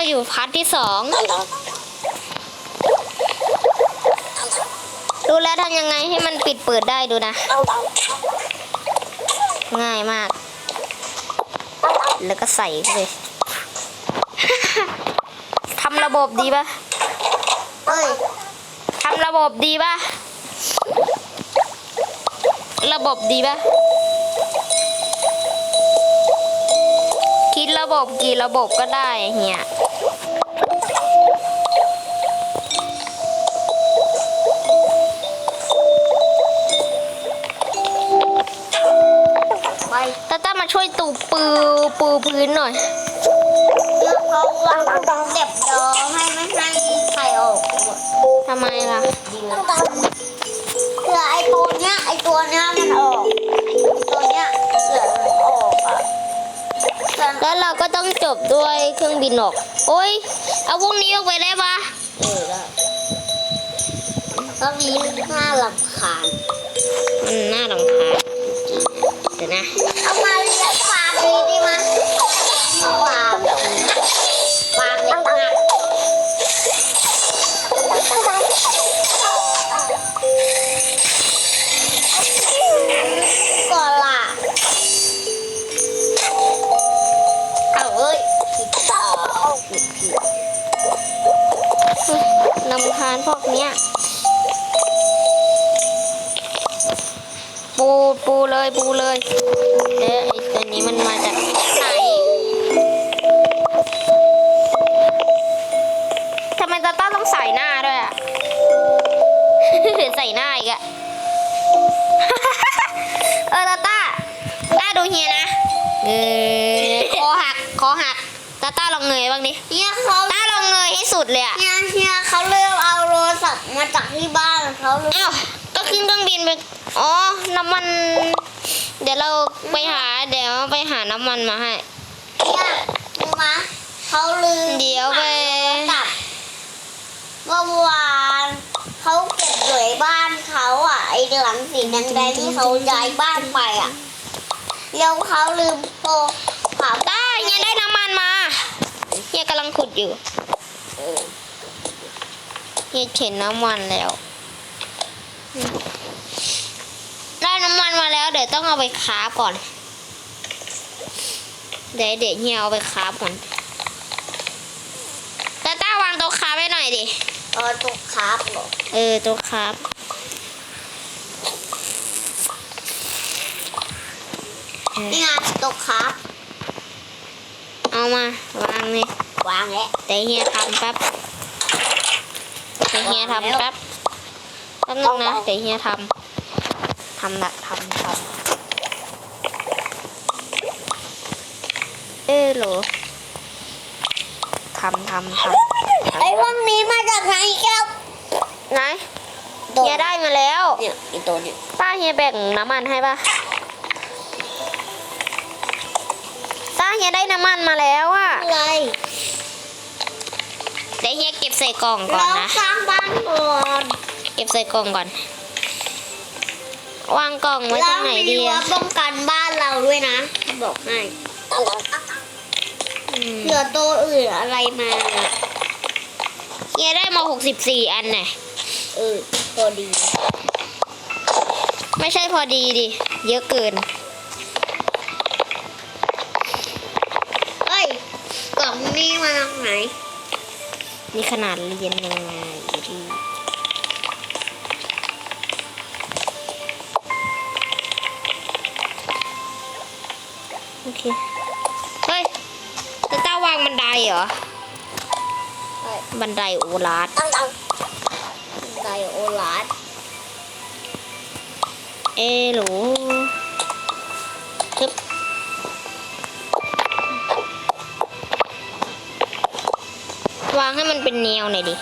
ก็อยู่พาร์ทที่สองดูแล้วทำยังไงให้มันปิดเปิดได้ดูนะ ง่ายมาก แล้วก็ใส่เข้าไปทำระบบดีปะเอ้ยทำระบบดีปะระบบดีปะคิดระบบกี่ระบบก็ได้เฮีย ช่วยตูปูปูพื้นหน่อยเลือกเขาวางเด็บดอให้ไม่ให้ใครออกหมดทำไมล่ะเผื่อไอตัวเนี้ยไอตัวเนี้ยมันออกตัวเนี้ยเผื่อมันออกอะเผื่อแล้วเราก็ต้องจบด้วยเครื่องบินออก โอ้ยเอาพวกนี้ออกไปได้ปะเออได้ก็มีหน้าลำคาญอืมน่าลำคาญเดี๋ยวนะเอามา ปูปูเลยปูเลยเดี๋ยวไอ้ตัวนี้มันมาจากไหนทำไมตาต้าต้องใส่หน้าด้วยอะใส่หน้าอีกอะเออตาต้าต้าดูเฮียนะเงยคอหักคอหักตาต้าลองเงยบ้างดิเฮียเขาต้าลองเงยให้สุดเลยอะเฮียเฮียเขาเลือกเอาโทรศัพท์มาจากที่บ้านเขาเลยอ้าวก็ ขึ้นเครื่องบินไปอ๋อ น้ำมัน เดี๋ยวเราไปหา เดี๋ยวไปหาน้ำมันมาให้ เนี่ยรู้ไหมเขาลืมเดี๋ยวไปตัดเมื่อวานเขาเก็บหน่วยบ้านเขาอะ ไอ้หลังสีแดงๆที่เขาย้ายบ้านไปอะแล้วเขาลืมโทรหาต้าเฮียได้น้ำมันมาเฮียกำลังขุดอยู่เออเฮียเข็นน้ำมันแล้ว ได้น้ำมันมาแล้ว เดี๋ยวต้องเอาไปคราฟก่อน เดี๋ยวเดี๋ยวเฮียเอาไปคราฟก่อนตาต้าวางโต๊ะคราฟไว้หน่อยดิเออตกครับเหรอเออโต๊ะคราฟนี่ไงตกครับเอามาวางนี่วางแล้วแต่เฮียทำแป๊บแต่เฮียทำแป๊บ แป๊บนึงนะแต่เฮียทำทำละทำทำเออโหลทำทำทำไอ้พวกนี้มาจากไหนแก้วไหนเฮียได้มาแล้วเนี่ยไอ้ตัวเนี่ยป้าเฮียแบ่งน้ำมันให้ป่ะป้าเฮียได้น้ำมันมาแล้วอะอะไรเดี๋ยวเฮียเก็บใส่กล่องก่อนเรานะสร้างบ้านก่อน เก็บใส่กล่องก่อน วางกล่องไว้ตรงไหนดีแล้วมีรั้วอะป้องกันบ้านเราด้วยนะ บอกให้อืมเผื่อตัวอื่นอะไรมาน่ะเฮียได้มาหกสิบสี่อันน่ะเออตัวดี ไม่ใช่พอดีดิ เยอะเกินเอ้ย กล่องนี้มาจากไหนมีขนาดเรียนยังไงอยู่ดี โอเค เฮ้ยตาต้าวางบันไดเหรอเอ้ยบันไดโอลาดตั้งตังไดโอลาสเอหรูทึบวางให้มันเป็นแนวหน่อยดิ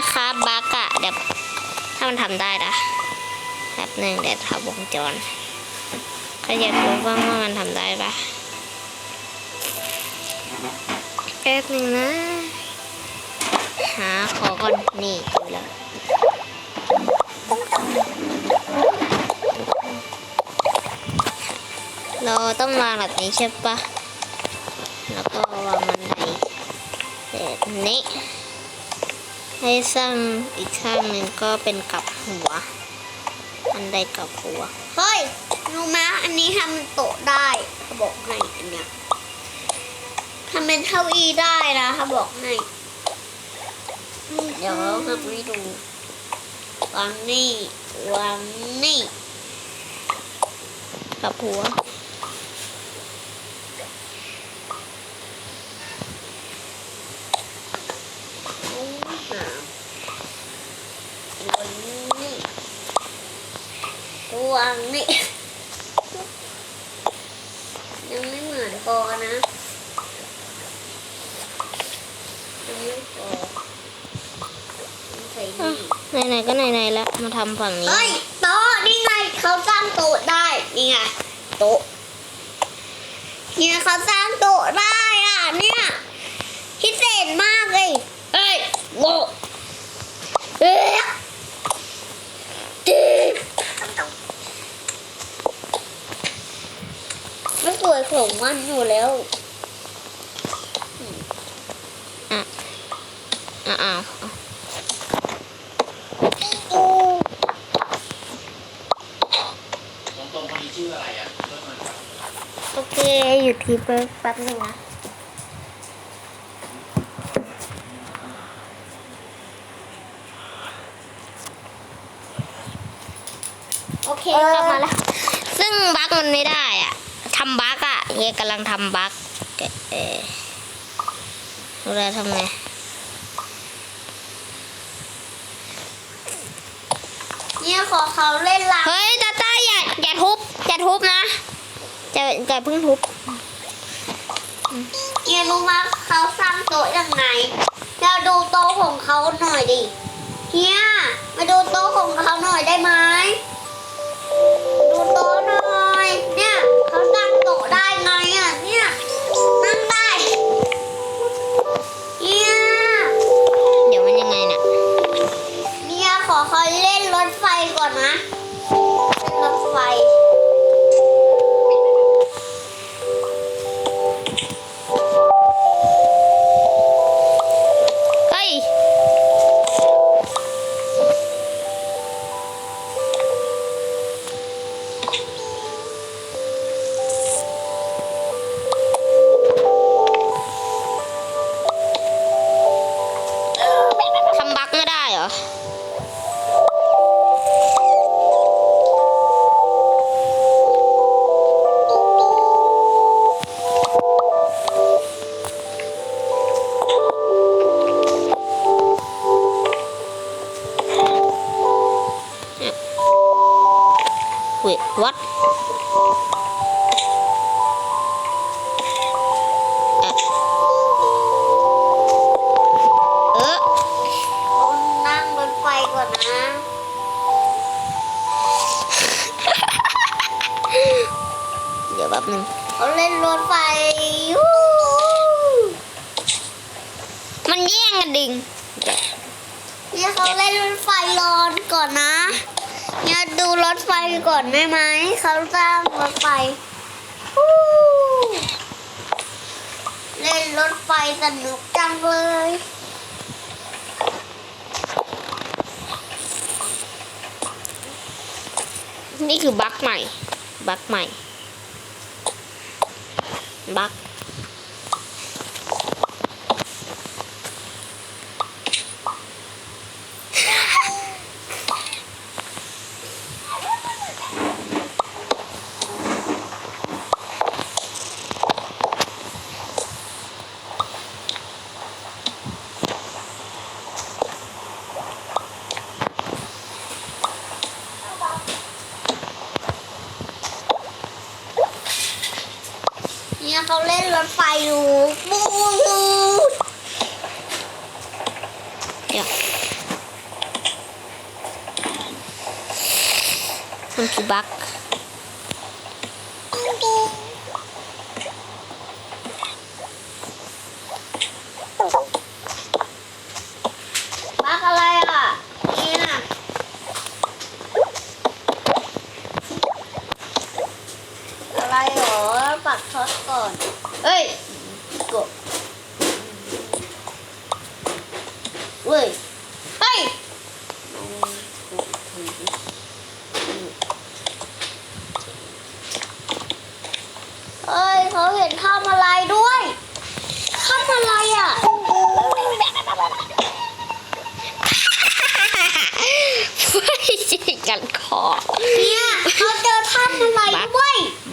มาครับบักอะเดี๋ยวถ้ามันทำได้นะแป๊บหนึ่งเดี๋ยวทำวงจรก็อยากรู้บ้างว่ามันทำได้ปะแป๊บหนึ่งนะ หาขอก่อนนี่เจอแล้วเราต้องวางแบบนี้ใช่ปะแล้วก็วางมันไดแบบนี้ ให้สร้างอีกข้างหนึ่งก็เป็นกลับหัวมันไดกลับหัว เฮ้ยรู้ไหมอันนี้ทำเป็นโต๊ะได้เขาบอกให้อันเนี้ยทำเป็นเก้าอี้ได้นะเขาบอกให้เดี๋ยวเราทำให้ดูวางนี่วางนี่กลับหัว เอาหาวางนี่ วางนี่ยังไม่เหมือนพอนะยังไม่พอต้องใส่นี่ไหนๆก็ไหนๆแล้วมาทำฝั่งนี้ เฮ้ยโต๊ะนี่ไงเขาสร้างโต๊ะได้นี่ไงโต๊ะเนี่ยเขาสร้างโต๊ะได้อะเนี่ยพิเศษมากเลยเอ้ยโง่เอ๊ะจี ไม่สวยของมันอยู่แล้วอ้าวอ้าวตรงๆคนนี้ชื่ออะไรอะเริ่มมันครับโอเคหยุดคลิปไปแป๊บหนึงนะโอเคกลับมาแล้วซึ่งบั๊กมันไม่ได้อะทำบั๊กอะ เฮียกำลังทำบั๊กเออรู้แล้วทำไงเนี่ยขอเขาเล่นลาเฮ้ยตาตาอย่าอย่าทุบอย่าทุบนะจะอย่าเพิ่งทุบเนี่ยรู้ว่าเขาสร้างโต๊ะยังไงเราดูโต๊ะของเขาหน่อยดิเฮียมาดูโต๊ะของเขาหน่อยได้ไหม วัด ถไฟก่อนได้ไหมเขาสร้างรถไฟเล่นรถไฟสนุกจังเลยนี่คือบั๊กใหม่ บั๊กใหม่ บั๊ก 哎、欸。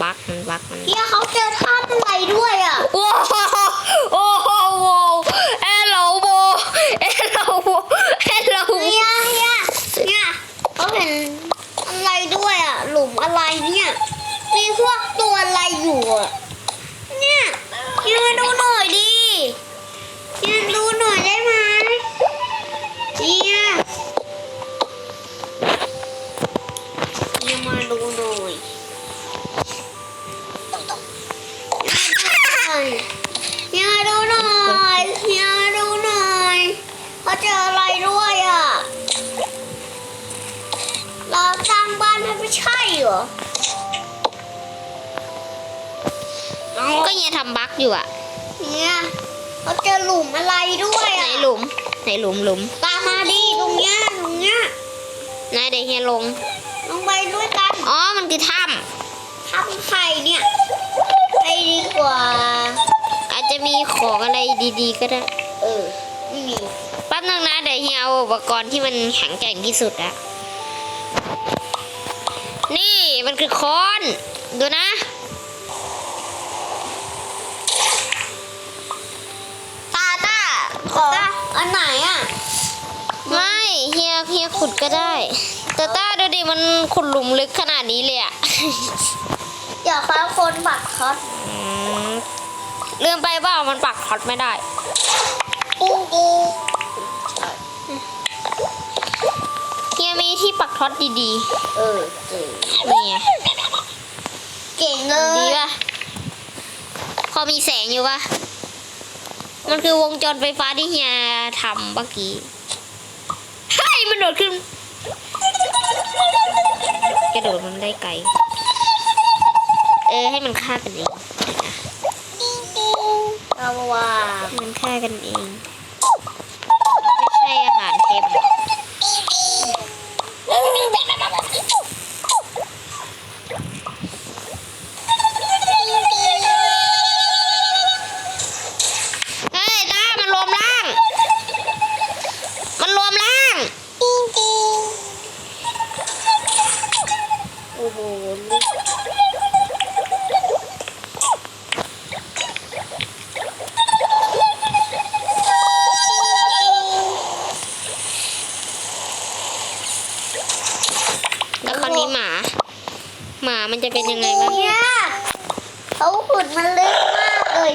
บักมันบักมันเนี่ยเขาเจอถ้ำอะไรด้วยอะโอ้โเหรอ ก็เฮียทำบักอยู่อะเนี่ยเขาเจอหลุมอะไรด้วยไหนอะหลุมไหนหลุมหลุมตามมาดิตรงเนี้ยตรงเนี้ยไหนเดี๋ยวเฮียลง ลงไปด้วยกันอ๋อ มันคือถ้ทำไข่เนี่ยไปดีกว่าำอาจจะมีของอะไรดีๆ ก็ได้ เออไม่มีแป๊บนึงนะเดี๋ยวเฮียเอาอุปกรณ์ที่มันแข็งแกร่งที่สุดอะ นี่มันคือค้อน ดูนะ ตาตาขออันไหนอะ ไม่เฮียเฮียขุดก็ได้แต่ต้าดูดิมันขุดหลุมลึกขนาดนี้เลยอะเดี๋ยวเขาคนบักคอสอืมลืมไปว่ามันปักท็อตไม่ได้ปูปูเฮียมีที่ปักท็อตดีเออเก่งๆ นี่ไงเก่งเลดียป่ะพอมีแสงอยู่ป่ะ มันคือวงจรไฟฟ้าที่เฮียทำเมื่อกี้เฮ้ยมันโดดขึ้น กระโดดมันได้ไกล เออ ให้มันฆ่ากันเอง เอาว่าให้มันฆ่ากันเอง ไม่ใช่อาหารเค็มเฮ้ยต้ามันรวมร่าง มันรวมร่าง โอ้โห แล้วคราวนี้หมา หมามันจะเป็นยังไงบ้าง เนี่ยเขาขุดมันลึกมากเลย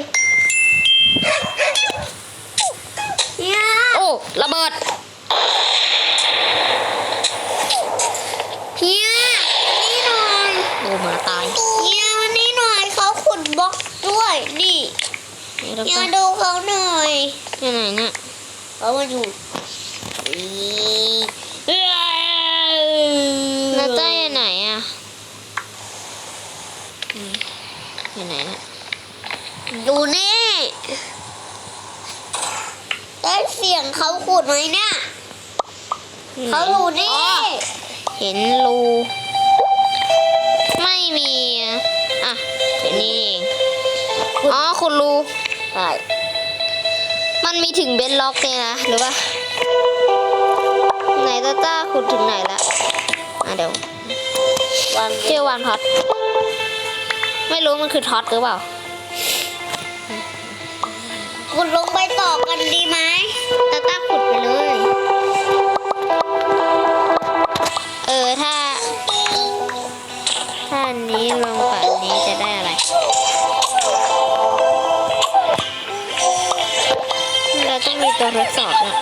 เนี่ย โอ้ระเบิด เฮียนี่หน่อย โอ้หมาตาย เฮียนี่หน่อยเขาขุดบล็อก ด้วยนี่นี่เราเฮียก็ดูเขาหน่อยที่ไหนเนี่ยเขามาอยู่นี่แล้วเต้ยอยู่ไหนอะอืมอยู่ไหนเนี่ยดูนี่ได้เสียงเขาขุดไหมเนี่ยอยู่ไหนเขาอยู่นี่อ๋อเห็นรู ไม่มีอะอะเห็นนี่เอ๋อคุณรูใช่มันมีถึงเบนล็อกเลยนะหรือว่าไหนตาตาขุดถึงไหนละอะเดี๋ยววางเจอวางท็อตไม่รู้มันคือท็อตหรือเปล่า ขุดลงไปต่อกันดีไหมตาตาขุดไปเลย ต้องมีตัวทดสอบนะ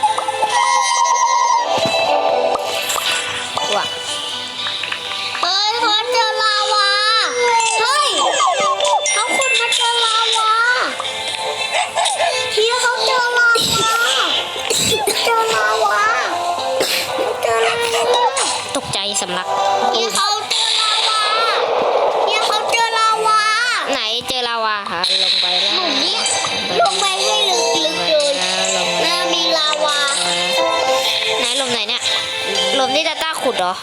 เหรอ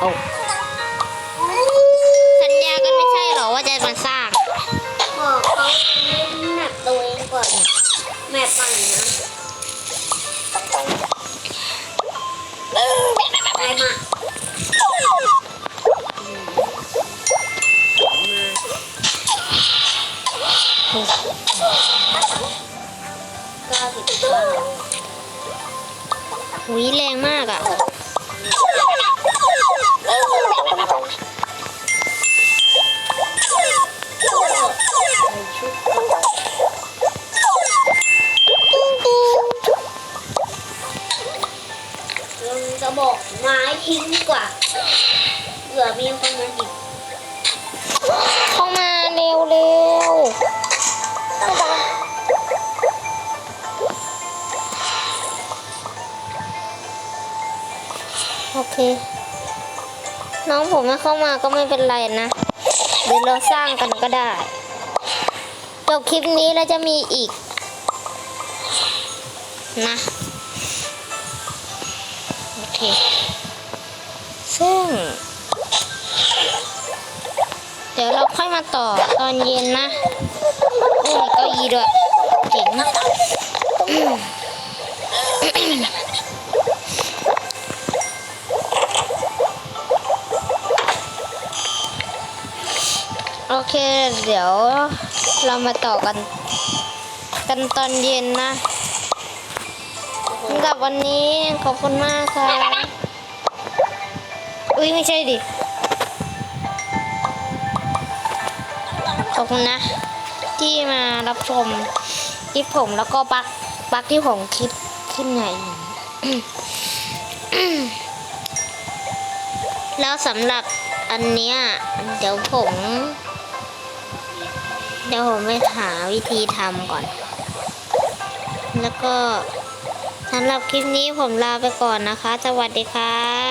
โเข้ามาก็ไม่เป็นไรนะเดี๋ยวเราสร้างกันก็ได้ จบคลิปนี้แล้วจะมีอีก นะ โอเค ซึ่ง เดี๋ยวเราค่อยมาต่อตอนเย็นนะโอ้ยเก้าอี้ด้วยเจ๋งมโอ เค เดี๋ยวเรามาต่อกัน กันตอนเย็นนะสำหรับวันนี้ขอบคุณมากค่ะ อุ้ยไม่ใช่ดิ ขอบคุณนะ ที่มารับชมคลิปผมแล้วก็ปักปักที่ผมคิดขึ้นไงแล้วสำหรับอันเนี้ยเดี๋ยวผม เดี๋ยวผมไปหาวิธีทำก่อน แล้วก็สำหรับคลิปนี้ผมลาไปก่อนนะคะ สวัสดีครับ